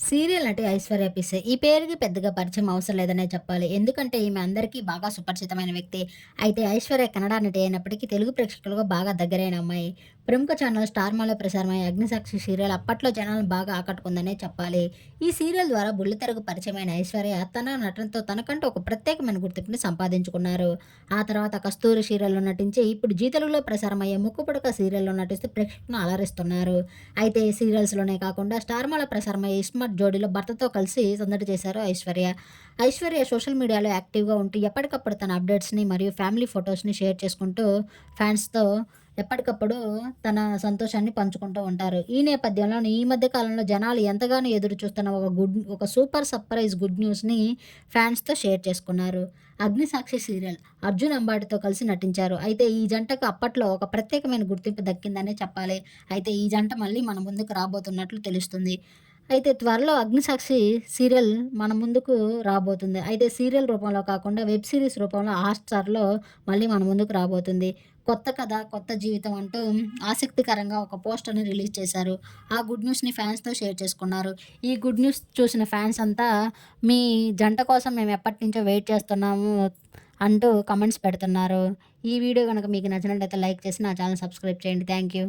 Serial నటి ఐశ్వర్య పిసే. ఈ పేరుకి పెద్దగా పరిచయం అవసరం లేదనే చెప్పాలి. ఎందుకంటే ఈమె అందరికీ బాగా సుపరిచితమైన వ్యక్తి. అయితే ఐశ్వర్య కన్నడ నటి అయినప్పటికీ తెలుగు ప్రేక్షకులకు బాగా దగ్గరైన అమ్మాయి. ప్రముఖ ఛానల్ స్టార్ మాలో ప్రసారమయ్యే అగ్నిసాక్షి సీరియల్ అప్పట్లో జనాలను బాగా ఆకట్టుకుందనే చెప్పాలి. ఈ సీరియల్ ద్వారా బుల్లితెరకు పరిచయమైన ఐశ్వర్య తన నటనతో తనకంటూ ఒక ప్రత్యేకమైన గుర్తింపుని సంపాదించుకున్నారు. ఆ తర్వాత కస్తూరి సీరియల్లో నటించి ఇప్పుడు జీ తెలుగులో ప్రసారమయ్యే ముక్కుపుడక సీరియల్లో నటిస్తూ ప్రేక్షకులను అలరిస్తున్నారు. అయితే ఈ సీరియల్స్లోనే కాకుండా స్టార్ మాలో ప్రసారమయ్యే ఇస్మార్ట్ జోడీలో భర్తతో కలిసి సందడి చేశారు ఐశ్వర్య. ఐశ్వర్య సోషల్ మీడియాలో యాక్టివ్గా ఉంటూ ఎప్పటికప్పుడు తన అప్డేట్స్ని మరియు ఫ్యామిలీ ఫొటోస్ని షేర్ చేసుకుంటూ ఫ్యాన్స్తో ఎప్పటికప్పుడు తన సంతోషాన్ని పంచుకుంటూ ఉంటారు. ఈ నేపథ్యంలో ఈ మధ్య కాలంలో జనాలు ఎంతగానో ఎదురు చూస్తున్న ఒక గుడ్ ఒక సూపర్ సర్ప్రైజ్ గుడ్ న్యూస్ని ఫ్యాన్స్తో షేర్ చేసుకున్నారు. అగ్నిసాక్షి సీరియల్ అర్జున్ అంబాటితో కలిసి నటించారు. అయితే ఈ జంటకు అప్పట్లో ఒక ప్రత్యేకమైన గుర్తింపు దక్కిందనే చెప్పాలి. అయితే ఈ జంట మళ్ళీ మన ముందుకు రాబోతున్నట్లు తెలుస్తుంది. అయితే త్వరలో అగ్నిసాక్షి సీరియల్ మన ముందుకు రాబోతుంది. అయితే సీరియల్ రూపంలో కాకుండా వెబ్ సిరీస్ రూపంలో హాట్స్టార్లో మళ్ళీ మన ముందుకు రాబోతుంది. కొత్త కథ కొత్త జీవితం అంటూ ఆసక్తికరంగా ఒక పోస్టర్ని రిలీజ్ చేశారు. ఆ గుడ్ న్యూస్ని ఫ్యాన్స్తో షేర్ చేసుకున్నారు. ఈ గుడ్ న్యూస్ చూసిన ఫ్యాన్స్ అంతా మీ జంట కోసం మేము ఎప్పటి నుంచో వెయిట్ చేస్తున్నాము అంటూ కమెంట్స్ పెడుతున్నారు. ఈ వీడియో కనుక మీకు నచ్చినట్లయితే లైక్ చేసి నా ఛానల్ సబ్స్క్రైబ్ చేయండి. Thank you.